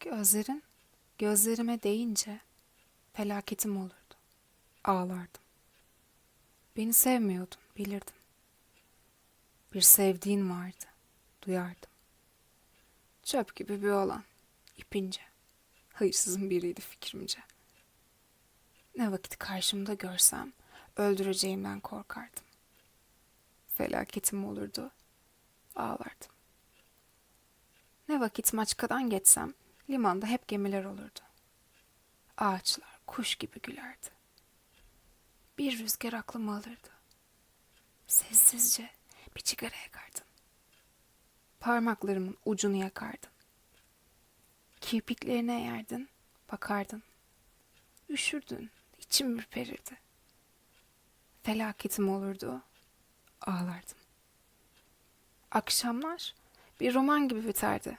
Gözlerin gözlerime değince felaketim olurdu. Ağlardım. Beni sevmiyordun, bilirdim. Bir sevdiğin vardı, duyardım. Çöp gibi bir olan, ipince. Hayırsızın biriydi fikrimce. Ne vakit karşımda görsem öldüreceğimden korkardım. Felaketim olurdu, ağlardım. Ne vakit Maçka'dan geçsem limanda hep gemiler olurdu. Ağaçlar kuş gibi gülerdi. Bir rüzgar aklımı alırdı. Sessizce bir sigara yakardım. Parmaklarımın ucunu yakardın. Kirpiklerine eğerdin, bakardın. Üşürdün, içim ürperirdi. Felaketim olurdu, ağlardım. Akşamlar bir roman gibi biterdi.